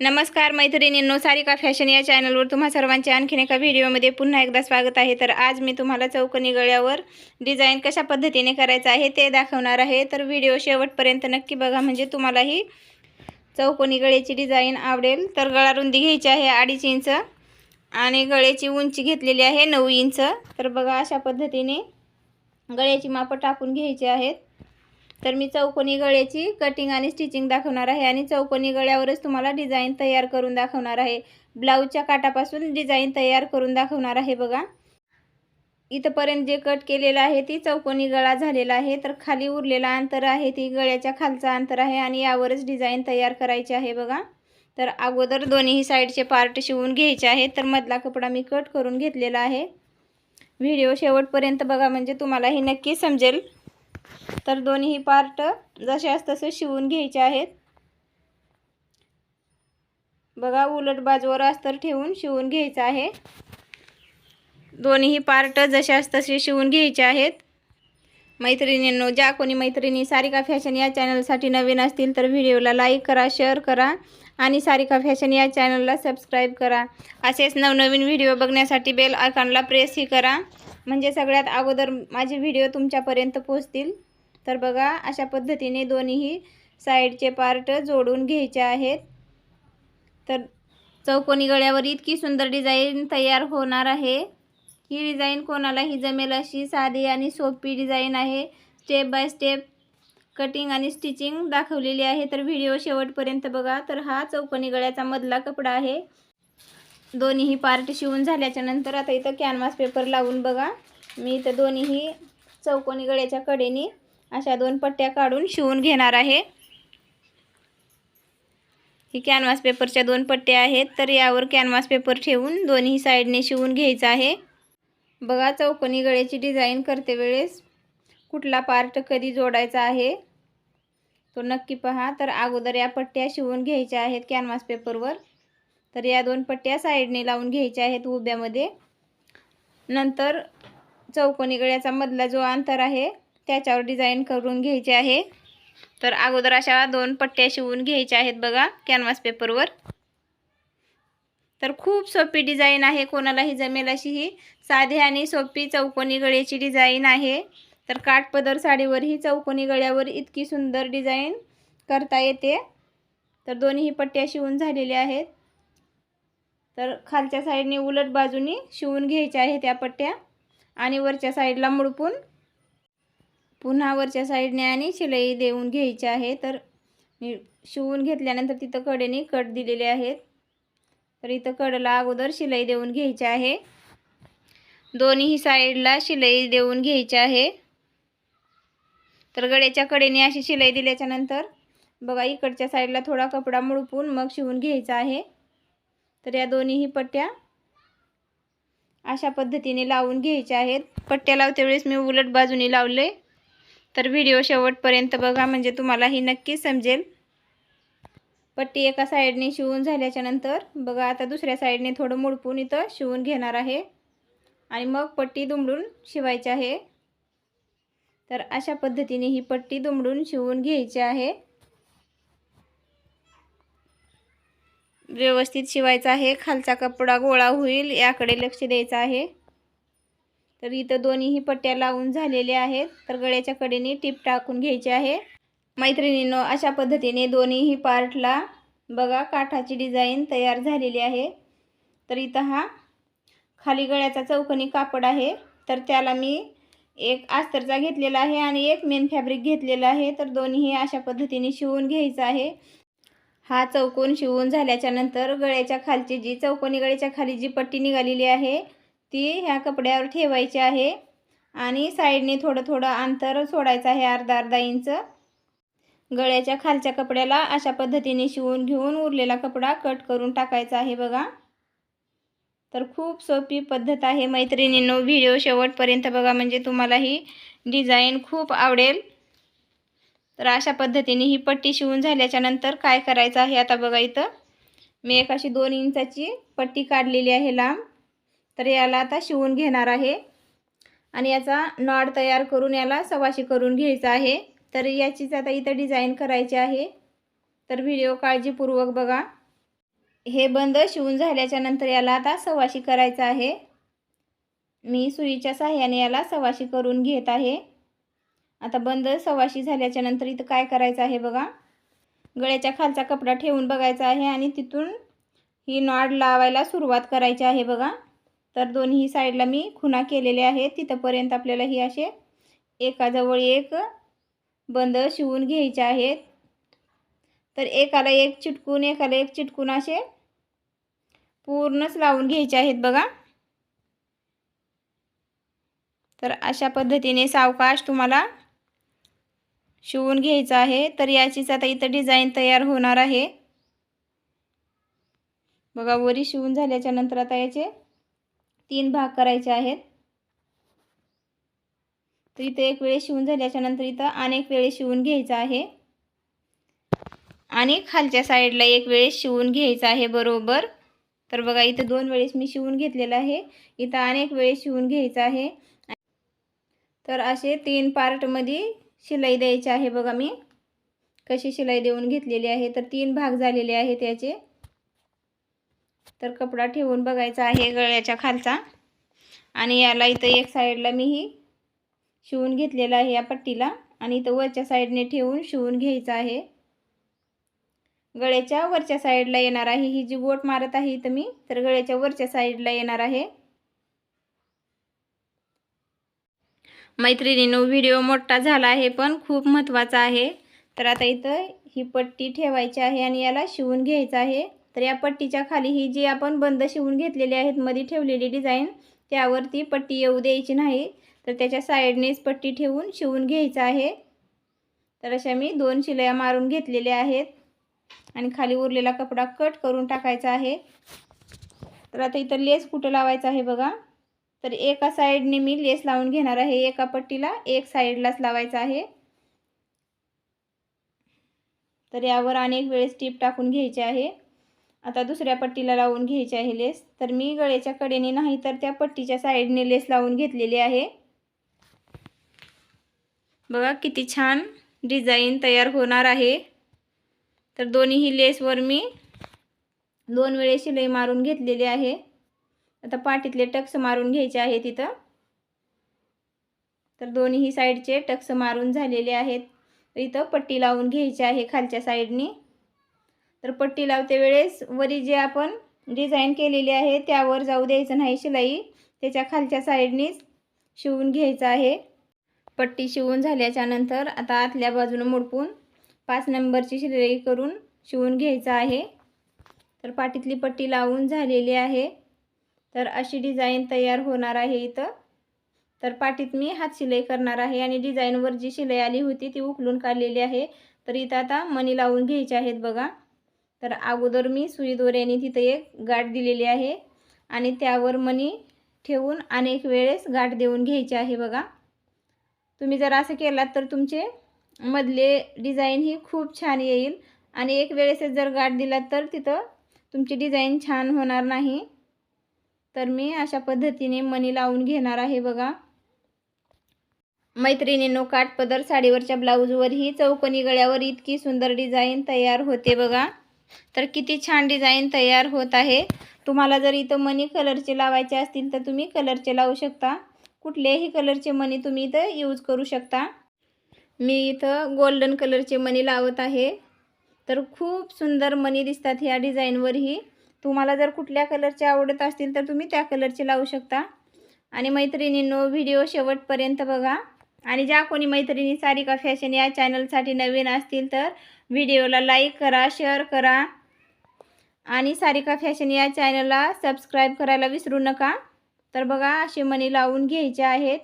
नमस्कार मैत्रिणींनो. सारिका फॅशन या चॅनलवर तुम्हा सर्वांचे आणखीन एका व्हिडिओमध्ये पुन्हा एकदा स्वागत आहे. तर आज मी तुम्हाला चौकनी गळ्यावर डिझाईन कशा पद्धतीने करायचं आहे ते दाखवणार आहे. तर व्हिडिओ शेवटपर्यंत नक्की बघा. म्हणजे तुम्हालाही चौकोनी गळ्याची डिझाईन आवडेल. तर गळा रुंदी घ्यायची आहे अडीच इंच आणि गळ्याची उंची घेतलेली आहे नऊ इंच. तर बघा अशा पद्धतीने गळ्याची मापं टाकून घ्यायची आहेत. तर मी चौकोनी गळ्याची कटिंग आणि स्टिचिंग दाखवणार आहे आणि चौकोनी गळ्यावरच तुम्हाला डिझाईन तयार करून दाखवणार आहे. ब्लाऊजच्या काटापासून डिझाईन तयार करून दाखवणार आहे बघा. इथंपर्यंत जे कट केलेलं आहे ती चौकोनी गळा झालेला आहे तर खाली उरलेला अंतर आहे ती गळ्याच्या खालचा अंतर आहे आणि यावरच डिझाईन तयार करायची आहे बघा. तर अगोदर दोन्ही साईडचे पार्ट शिवून घ्यायचे आहेत तर मधला कपडा मी कट करून घेतलेला आहे. व्हिडिओ शेवटपर्यंत बघा म्हणजे तुम्हाला हे नक्की समजेल. तर दोन्ही पार्ट जशाच तसे शिवून घ्यायचे आहेत. बघा उलट बाजूवर अस्तर ठेवून शिवून घ्यायचं आहे. दोन्ही पार्ट जशाच तसे शिवून घ्यायचे आहेत. मैत्रिणींनो ज्या कोणी मैत्रिणी सारिका फॅशन या चॅनलसाठी नवीन असतील तर व्हिडिओला लाईक करा शेअर करा आणि सारिका फॅशन या चॅनलला सबस्क्राईब करा. असेच नवनवीन व्हिडिओ बघण्यासाठी बेल आयकॉनला प्रेसही करा. म्हणजे सगळ्यात अगोदर माझे व्हिडिओ तुमच्यापर्यंत पोचतील तर बघा अशा पद्धतीने दोन्हीही साईडचे पार्ट जोडून घ्यायचे आहेत. तर चौकोनी गळ्यावर इतकी सुंदर डिझाईन तयार होणार आहे. ही डिझाईन कोणालाही जमेल अशी साधी आणि सोपी डिझाईन आहे. स्टेप बाय स्टेप कटिंग आणि स्टिचिंग दाखवलेली आहे. तर व्हिडिओ शेवटपर्यंत बघा. तर हा चौकोनी गळ्याचा मधला कपडा आहे. दोन्हीही पार्ट शिवून झाल्याच्यानंतर आता इथं कॅनव्हास पेपर लावून बघा. मी इथं दोन्हीही चौकोनी गळ्याच्या कडेने अशा दोन पट्ट्या काढून शिवून घेणार आहे. ही कॅनव्हास पेपरच्या दोन पट्ट्या आहेत तर यावर कॅनव्हास पेपर ठेवून दोन्ही साईडने शिवून घ्यायचं आहे. बघा चौकोनी गळ्याची डिझाईन करते वेळेस कुठला पार्ट कधी जोडायचा आहे तो नक्की पहा. तर अगोदर या पट्ट्या शिवून घ्यायच्या आहेत कॅनव्हास पेपरवर तर या दोन पट्ट्या साईडने लावून घ्यायच्या आहेत उभ्यामध्ये. नंतर चौकोनी गळ्याचा मधला जो अंतर आहे त्याच्यावर डिझाईन करून घ्यायचे आहे. तर अगोदर अशा दोन पट्ट्या शिवून घ्यायच्या आहेत बघा कॅनव्हास पेपरवर तर खूप सोपी डिझाईन आहे कोणालाही जमेल अशी ही. साधी आणि सोपी चौकोनी गळ्याची डिझाईन आहे. तर काठपदर साडीवर ही चौकोनी गळ्यावर इतकी सुंदर डिझाईन करता येते. तर दोन्ही पट्ट्या शिवून झालेल्या आहेत. तर खालच्या साईडने उलट बाजूनी शिवून घ्यायच्या आहे त्या पट्ट्या आणि वरच्या साईडला मुडपून पुन्हा वरच्या साईडने आणि शिलाई देऊन घ्यायची आहे. तर मी शिवून घेतल्यानंतर तिथं कडेने कट दिलेले आहेत. तर इथं कडला अगोदर शिलाई देऊन घ्यायची आहे. दोन्ही साईडला शिलाई देऊन घ्यायची आहे. तर गड्याच्या कडेने अशी शिलाई दिल्याच्यानंतर बघा इकडच्या साईडला थोडा कपडा मुडपून मग शिवून घ्यायचा आहे. तर या दोन्हीही पट्ट्या अशा पद्धतीने लावून घ्यायच्या आहेत. पट्ट्या लावते वेळेस मी उलट बाजूने लावले तर व्हिडिओ शेवटपर्यंत बघा म्हणजे तुम्हाला ही नक्की समजेल. पट्टी एका साईडने शिवून झाल्याच्यानंतर बघा आता दुसऱ्या साईडने थोडं मुडपून इथं शिवून घेणार आहे. आणि मग पट्टी दुमडून शिवायची आहे. तर अशा पद्धतीने ही पट्टी दुमडून शिवून घ्यायची आहे. व्यवस्थित शिवायचा आहे. खालचा कपडा गोळा होईल. याकडे लक्ष द्यायचं आहे. तर इथं दोन्हीही पट्ट्या लावून झालेल्या आहेत. तर गळ्याच्या कडेने टीप टाकून घ्यायची आहे. मैत्रिणींनो अशा पद्धतीने दोन्हीही पार्टला बघा काठाची डिझाईन तयार झालेली आहे. तर इथं हा खाली गळ्याचा चौकनी कापड आहे. तर त्याला मी एक आस्तरचा घेतलेला आहे आणि एक मेन फॅब्रिक घेतलेला आहे. तर दोन्ही अशा पद्धतीने शिवून घ्यायचं आहे. हा चौकोन शिवून झाल्याच्यानंतर गळ्याच्या खालची जी चौकोनी गळ्याच्या खाली जी पट्टी निघालेली आहे ती ह्या कपड्यावर ठेवायची आहे आणि साईडने थोडं थोडं अंतर सोडायचं आहे अर्धा अर्धा इंच. गळ्याच्या खालच्या कपड्याला अशा पद्धतीने शिवून घेऊन उरलेला कपडा कट करून टाकायचा आहे बघा. तर खूप सोपी पद्धत आहे मैत्रिणींनो व्हिडिओ शेवटपर्यंत बघा म्हणजे तुम्हाला ही डिझाईन खूप आवडेल. तर अशा पद्धतीने ही पट्टी शिवून झाल्याच्यानंतर काय करायचं आहे आता बघा इथं. मी एक अशी दोन इंचाची पट्टी काढलेली आहे लांब. तर याला आता शिवून घेणार आहे. आणि याचा नॉड तयार करून याला सवाशी करून घ्यायचा आहे. तर याचीच आता इथं डिझाईन करायची आहे. तर व्हिडिओ काळजीपूर्वक बघा. हे बंद शिवून झाल्याच्यानंतर याला आता सवाशी करायचं आहे. मी सुईच्या साह्याने याला सवाशी करून घेत आहे. आता बंद सवाशी झाल्याच्यानंतर इथं काय करायचं आहे बघा? गळ्याच्या खालचा कपडा ठेवून बघायचा आहे आणि तिथून ही नॉड लावायला सुरुवात करायची आहे बघा. तर दोन्ही साईडला मी खुणा केलेले आहेत. तिथंपर्यंत आपल्याला ही असे एकाजवळ एक बंद शिवून घ्यायचे आहेत. तर एकाला एक चिटकून एकाला एक चिटकून असे पूर्णच लावून घ्यायचे आहेत बघा. तर अशा पद्धतीने सावकाश तुम्हाला शिवून घ्यायचं आहे. तर याचीच आता इथं डिझाईन तयार होणार आहे. बघा वरी शिवून झाल्याच्यानंतर आता याचे तीन भाग करायचे आहेत. तर इथं एक वेळेस शिवून झाल्याच्यानंतर इथं अनेक वेळेस शिवून घ्यायचं आहे. आणि खालच्या साईडला एक वेळेस शिवून घ्यायचं आहे बरोबर. तर बघा इथं दोन वेळेस मी शिवून घेतलेलं आहे. इथं अनेक वेळेस शिवून घ्यायचं आहे. तर असे तीन पार्टमध्ये शिलाई द्यायची आहे बघा मी. कशी शिलाई देऊन घेतलेली आहे. तर तीन भाग झालेले आहेत याचे. तर कपडा ठेवून बघायचा आहे गळ्याच्या खालचा. आणि याला इथं एक साईडला मी ही शिवून घेतलेला आहे या पट्टीला. आणि इथं वरच्या साईडने ठेवून शिवून घ्यायचं आहे. गळ्याच्या वरच्या साईडला येणार आहे. ही जी गोट मारत आहे इथं मी तर गळ्याच्या वरच्या साईडला येणार आहे. मैत्रिणीनो व्हिडिओ मोठा झाला आहे पण खूप महत्त्वाचा आहे. तर आता इथं ही पट्टी ठेवायची आहे आणि याला शिवून घ्यायचं आहे. तर या पट्टीच्या खाली ही जी आपण बंद शिवून घेतलेली आहेत मध्ये ठेवलेली डिझाईन त्यावरती पट्टी येऊ द्यायची नाही. तर त्याच्या साईडनेच पट्टी ठेवून शिवून घ्यायचं आहे. तर अशा मी दोन शिलया मारून घेतलेल्या आहेत. आणि खाली उरलेला कपडा कट करून टाकायचा आहे. तर आता इथं लेस कुठं लावायचं आहे बघा. तर एका साईडने मी लेस लावून घेणार आहे एका पट्टीला. एक साईडलाच लावायचा आहे. तर यावर अनेक वेळेस टीप टाकून घ्यायची आहे. आता दुसऱ्या पट्टीला लावून घ्यायची आहे लेस. तर मी गळ्याच्या कडेने नाही तर त्या पट्टीच्या साईडने लेस लावून घेतलेली आहे. बघा किती छान डिझाईन तयार होणार आहे. तर दोन्हीही लेसवर मी दोन वेळेस शिलाई मारून घेतलेली आहे. आता पाठीतले टक्स मारून घ्यायचे आहे तिथं तर दोन्ही साईडचे टक्स मारून झालेले आहेत. इथं पट्टी लावून घ्यायची आहे खालच्या साईडनी. तर पट्टी लावते वेळेस वरी जे आपण डिझाईन केलेली आहे त्यावर जाऊ द्यायचं नाही शिलाई. त्याच्या खालच्या साईडनीच शिवून घ्यायचं आहे. पट्टी शिवून झाल्याच्यानंतर आता आतल्या बाजूनं मोडपून पाच नंबरची शिलाई करून शिवून घ्यायचं आहे. तर पाठीतली पट्टी लावून झालेली आहे. तर अशी डिझाईन तयार होणार आहे इथं. तर पाठीत मी हात शिलाई करणार आहे आणि डिझाईनवर जी शिलाई आली होती ती उकलून काढलेली आहे. तर इथं आता मणी लावून घ्यायचे आहेत बघा. तर अगोदर मी सुई दोऱ्याने तिथं एक गाठ दिलेली आहे आणि त्यावर मणी ठेवून अनेक वेळेस गाठ देऊन घ्यायची आहे बघा. तुम्ही जर असं केलात तर तुमचे मधले डिझाईन ही खूप छान येईल आणि एक वेळेसच जर गाठ दिलात तर तिथं तुमची डिझाईन छान होणार नाही. तर मी अशा पद्धतीने मणी लावून घेणार आहे बघा. मैत्रिणींनो काठपदर साडीवरच्या ब्लाऊजवर ही चौकनी गळ्यावर इतकी सुंदर डिझाईन तयार होते बघा. तर किती छान डिझाईन तयार होत आहे. तुम्हाला जर इथं मनी कलरचे लावायचे असतील तर तुम्ही कलरचे लावू शकता. कुठल्याही कलरचे मनी तुम्ही इथं यूज करू शकता. मी इथं गोल्डन कलरचे मनी लावत आहे. तर खूप सुंदर मनी दिसतात ह्या डिझाईनवरही तुम्हाला जर कुठल्या कलरचे आवडत असतील तर तुम्ही त्या कलरचे लावू शकता. आणि मैत्रिणींनो व्हिडिओ शेवटपर्यंत बघा. आणि ज्या कोणी मैत्रिणी सारिका फॅशन या चॅनलसाठी नवीन असतील तर व्हिडिओला लाईक करा शेअर करा. आणि सारिका फॅशन या चॅनलला सबस्क्राईब करायला विसरू नका. तर बघा असे मणी लावून घ्यायचे आहेत.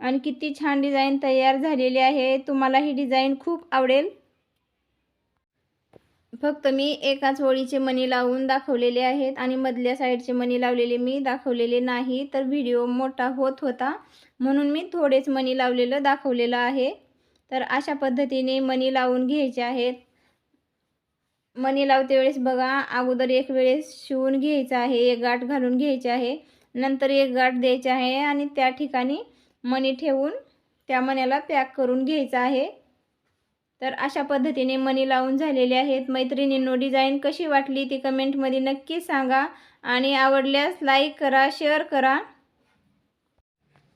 आणि किती छान डिझाईन तयार झालेली आहे. तुम्हाला ही डिझाईन खूप आवडेल. फक्त मी एकाच ओळीचे मणी लावून दाखवलेले आहेत आणि मधल्या साईडचे मणी लावलेले मी दाखवलेले नाही तर व्हिडिओ मोठा होत होता. म्हणून मी थोडेच मणी लावलेलं दाखवलेलं आहे. तर अशा पद्धतीने मणी लावून घ्यायचे आहेत. मणी लावते वेळेस बघा अगोदर एक वेळेस शिवून घ्यायचं आहे एक गाठ घालून घ्यायचे आहे. नंतर एक गाठ द्यायची आहे आणि त्या ठिकाणी मणी ठेवून त्या मण्याला पॅक करून घ्यायचं आहे. तर अशा पद्धतीने मनी लावून झालेले आहेत. मैत्रिणींनो डिझाईन कशी वाटली ती कमेंटमध्ये नक्की सांगा आणि आवडल्यास लाईक करा शेअर करा.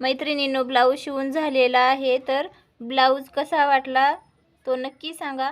मैत्रिणींनो ब्लाऊज शिवून झालेला आहे तर ब्लाऊज कसा वाटला तो नक्की सांगा.